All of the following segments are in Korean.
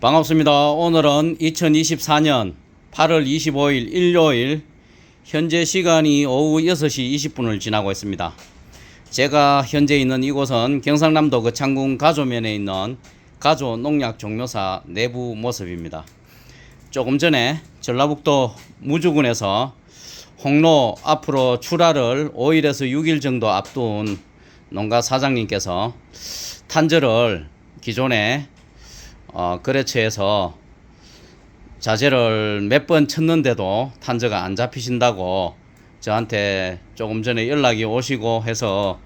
반갑습니다. 오늘은 2024년 8월 25일 일요일 현재 시간이 오후 6시 20분을 지나고 있습니다. 제가 현재 있는 이곳은 경상남도 거창군 가조면에 있는 가조 농약 종묘사 내부 모습입니다. 조금 전에 전라북도 무주군에서 홍로 앞으로 출하를 5일에서 6일 정도 앞둔 농가 사장님께서 탄저를 기존에 어, 거래처에서 자재를 몇 번 쳤는데도 탄저가 안 잡히신다고 저한테 조금 전에 연락이 오시고 해서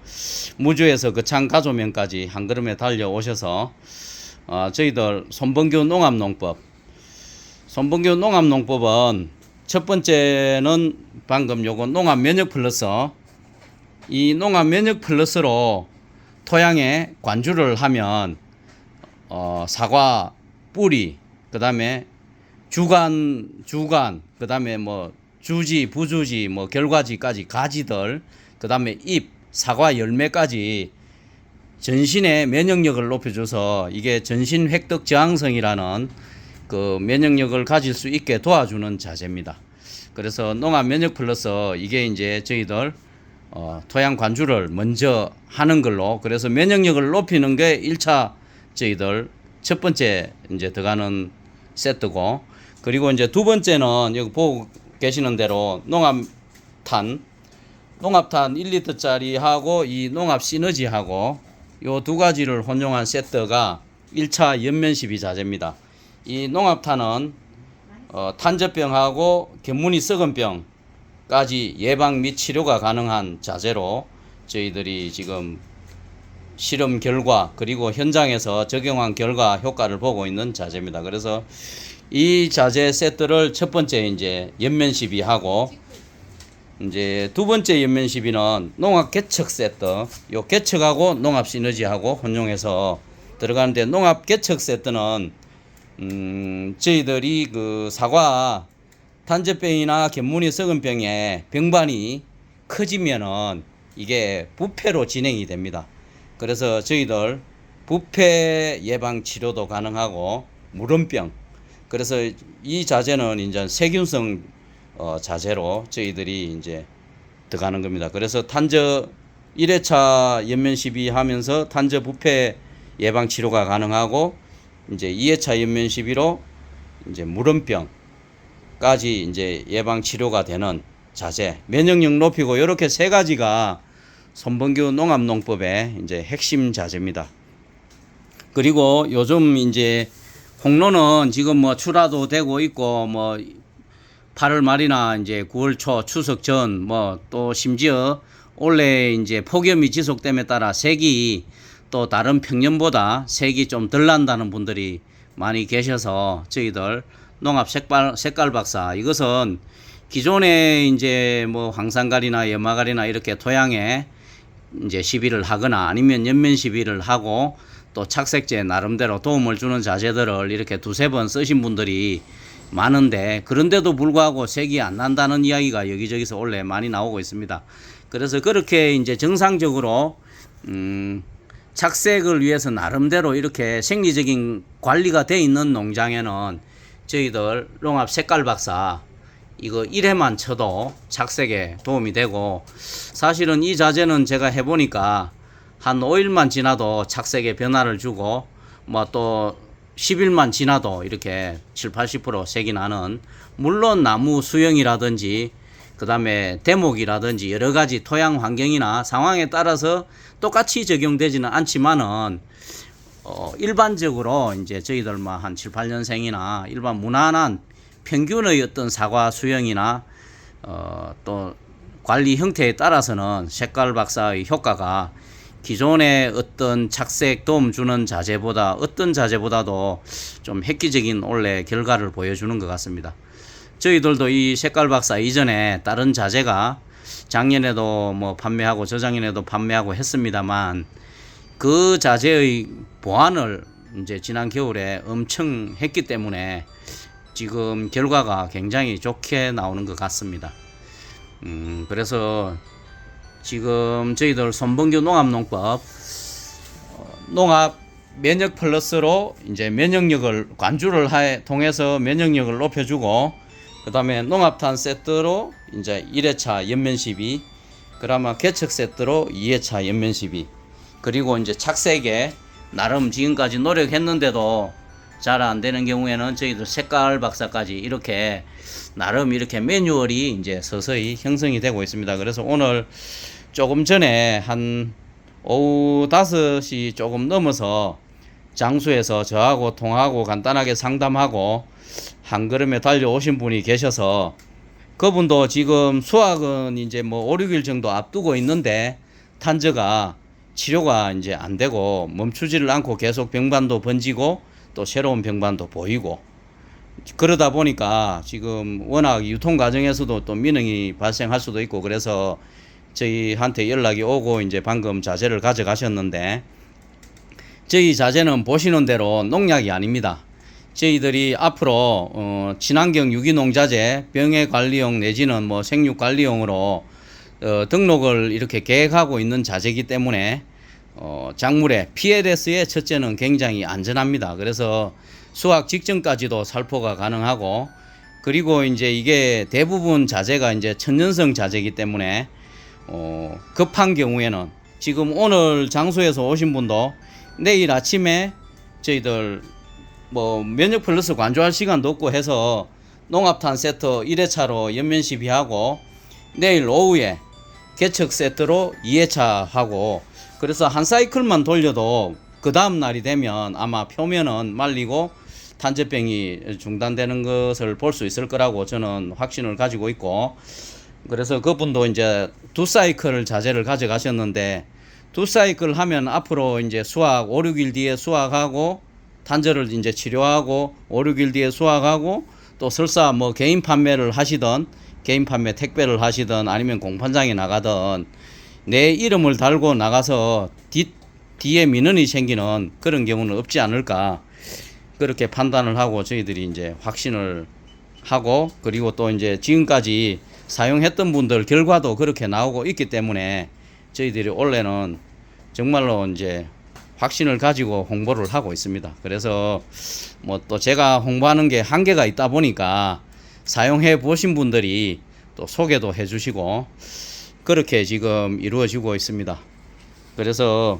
무주에서 거창 가조면까지 한 걸음에 달려오셔서 어, 저희들 손범규 농업농법 손범규 농업농법은 첫 번째는 방금 요거 농업 면역 플러스 이 농업 면역 플러스로 토양에 관주를 하면 어, 사과 뿌리 그 다음에 주간 주간 그 다음에 뭐 주지 부주지 뭐 결과지까지 가지들 그 다음에 잎 사과 열매까지 전신의 면역력을 높여줘서 이게 전신 획득 저항성이라는 그 면역력을 가질 수 있게 도와주는 자재입니다. 그래서 농업 면역 플러스 이게 이제 저희들 어, 토양 관주를 먼저 하는 걸로 그래서 면역력을 높이는 게 1차 저희들 첫 번째 이제 들어가는 세트고 그리고 이제 두 번째는 여기 보고 계시는 대로 농압탄 농압탄 1리터짜리 하고 이 농압 시너지 하고 요 두 가지를 혼용한 세트가 1차 연면시비 자재입니다. 이 농압탄은 어, 탄저병하고 견문이 썩은 병까지 예방 및 치료가 가능한 자재로 저희들이 지금 실험 결과 그리고 현장에서 적용한 결과 효과를 보고 있는 자재입니다. 그래서 이 자재 세트를 첫 번째 이제 연면 시비 하고 이제 두 번째 연면 시비는 농업 개척 세트. 요 개척하고 농업 시너지하고 혼용해서 들어가는데 농업 개척 세트는 음 저희들이 그 사과 단제병이나 견문이 썩은 병에 병반이 커지면은 이게 부패로 진행이 됩니다. 그래서 저희들 부패 예방 치료도 가능하고 물음병 그래서 이 자재는 이제 세균성 어, 자재로 저희들이 이제 들어가는 겁니다. 그래서 탄저 1회차 연면 시비 하면서 탄저 부패 예방 치료가 가능하고 이제 2회차 연면 시비로 이제 물음병까지 이제 예방 치료가 되는 자재 면역력 높이고 이렇게 세 가지가 손범규 농업농법의 이제 핵심 자재입니다. 그리고 요즘 이제 홍로는 지금 뭐 출하도 되고 있고 뭐 8월 말이나 이제 9월 초 추석 전 뭐 또 심지어 올해 이제 폭염이 지속됨에 따라 색이 또 다른 평년보다 색이 좀 덜 난다는 분들이 많이 계셔서 저희들 농업 색깔 색깔 박사 이것은 기존에 이제 뭐 황산갈이나 염화갈이나 이렇게 토양에 이제 시비를 하거나 아니면 연면 시비를 하고 또 착색제 나름대로 도움을 주는 자재들을 이렇게 두세 번 쓰신 분들이 많은데 그런데도 불구하고 색이 안 난다는 이야기가 여기저기서 원래 많이 나오고 있습니다. 그래서 그렇게 이제 정상적으로 음 착색을 위해서 나름대로 이렇게 생리적인 관리가 돼 있는 농장에는 저희들 농업 색깔 박사 이거 1회만 쳐도 착색에 도움이 되고 사실은 이 자재는 제가 해보니까 한 5일만 지나도 착색에 변화를 주고 뭐 또 10일만 지나도 이렇게 7, 80% 색이 나는 물론 나무 수영이라든지 그 다음에 대목이라든지 여러 가지 토양 환경이나 상황에 따라서 똑같이 적용되지는 않지만은 어, 일반적으로 이제 저희들 뭐한 7, 8년생이나 일반 무난한 평균의 어떤 사과 수영이나 어, 또 관리 형태에 따라서는 색깔 박사의 효과가 기존의 어떤 착색 도움 주는 자재보다 어떤 자재보다도 좀 획기적인 원래 결과를 보여주는 것 같습니다. 저희들도 이 색깔 박사 이전에 다른 자재가 작년에도 뭐 판매하고 저작년에도 판매하고 했습니다만 그 자재의 보완을 이제 지난 겨울에 엄청 했기 때문에 지금 결과가 굉장히 좋게 나오는 것 같습니다. 음, 그래서 지금 저희들 손범규 농업농법 어, 농업 면역 플러스로 이제 면역력을 관주를 하, 통해서 면역력을 높여주고 그 다음에 농합탄 세트로 이제 1회차 연면 시비 그러면 개척 세트로 2회차 연면 시비 그리고 이제 착색에 나름 지금까지 노력했는데도 잘 안 되는 경우에는 저희들 색깔 박사까지 이렇게 나름 이렇게 매뉴얼이 이제 서서히 형성이 되고 있습니다. 그래서 오늘 조금 전에 한 오후 5시 조금 넘어서 장수에서 저하고 통하고 간단하게 상담하고 한 걸음에 달려오신 분이 계셔서 그분도 지금 수학은 이제 뭐 5, 6일 정도 앞두고 있는데 탄저가 치료가 이제 안 되고 멈추지를 않고 계속 병반도 번지고 또 새로운 병반도 보이고 그러다 보니까 지금 워낙 유통 과정에서도 또 민응이 발생할 수도 있고 그래서 저희한테 연락이 오고 이제 방금 자재를 가져가셨는데 저희 자재는 보시는 대로 농약이 아닙니다. 저희들이 앞으로 어, 친환경 유기농 자재 병해 관리용 내지는 뭐 생육 관리용으로 어, 등록을 이렇게 계획하고 있는 자재이기 때문에 어, 작물의 PLS의 첫째는 굉장히 안전합니다. 그래서 수확 직전까지도 살포가 가능하고 그리고 이제 이게 대부분 자재가 이제 천연성 자재이기 때문에 어, 급한 경우에는 지금 오늘 장소에서 오신 분도 내일 아침에 저희들 뭐 면역 플러스 관조할 시간도 없고 해서 농합탄 세트 1회차로 연면 시비하고 내일 오후에 개척 세트로 2회차 하고 그래서 한 사이클만 돌려도 그 다음 날이 되면 아마 표면은 말리고 탄저병이 중단되는 것을 볼 수 있을 거라고 저는 확신을 가지고 있고 그래서 그분도 이제 두 사이클 자재를 가져가셨는데 두 사이클 하면 앞으로 이제 수확 5, 6일 뒤에 수확하고 단절을 이제 치료하고 5, 6일 뒤에 수확하고 또 설사 뭐 개인 판매를 하시던 개인 판매 택배를 하시던 아니면 공판장에 나가던 내 이름을 달고 나가서 뒤, 뒤에 민원이 생기는 그런 경우는 없지 않을까 그렇게 판단을 하고 저희들이 이제 확신을 하고 그리고 또 이제 지금까지 사용했던 분들 결과도 그렇게 나오고 있기 때문에 저희들이 원래는 정말로 이제 확신을 가지고 홍보를 하고 있습니다. 그래서 뭐 또 제가 홍보하는 게 한계가 있다 보니까 사용해 보신 분들이 또 소개도 해 주시고 그렇게 지금 이루어지고 있습니다. 그래서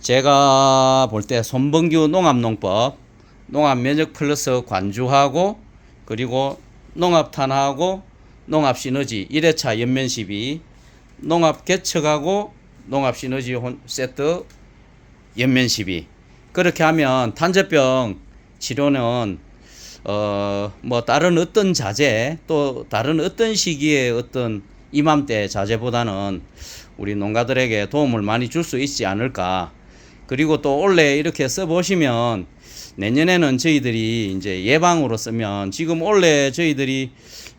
제가 볼 때 손범규 농업농법 농업 면역 플러스 관주하고 그리고 농업탄하고 농업 시너지 1회차 연면 시비 농업 개척하고 농업 시너지 혼- 세트 연면 시비 그렇게 하면 탄저병 치료는 어 뭐 다른 어떤 자재 또 다른 어떤 시기에 어떤 이맘때 자재보다는 우리 농가들에게 도움을 많이 줄 수 있지 않을까. 그리고 또 올해 이렇게 써보시면 내년에는 저희들이 이제 예방으로 쓰면 지금 올해 저희들이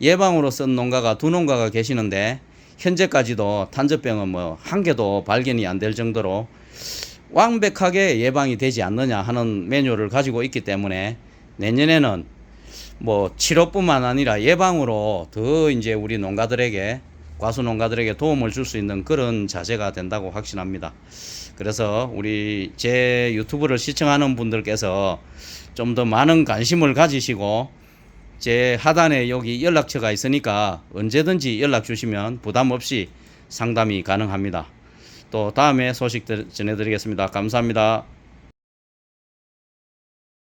예방으로 쓴 농가가 두 농가가 계시는데 현재까지도 탄저병은 뭐 한 개도 발견이 안 될 정도로 완벽하게 예방이 되지 않느냐 하는 메뉴를 가지고 있기 때문에 내년에는 뭐 치료뿐만 아니라 예방으로 더 이제 우리 농가들에게 과수 농가들에게 도움을 줄 수 있는 그런 자재가 된다고 확신합니다. 그래서 우리 제 유튜브를 시청하는 분들께서 좀 더 많은 관심을 가지시고 제 하단에 여기 연락처가 있으니까 언제든지 연락 주시면 부담 없이 상담이 가능합니다. 또 다음에 소식 들- 전해드리겠습니다. 감사합니다.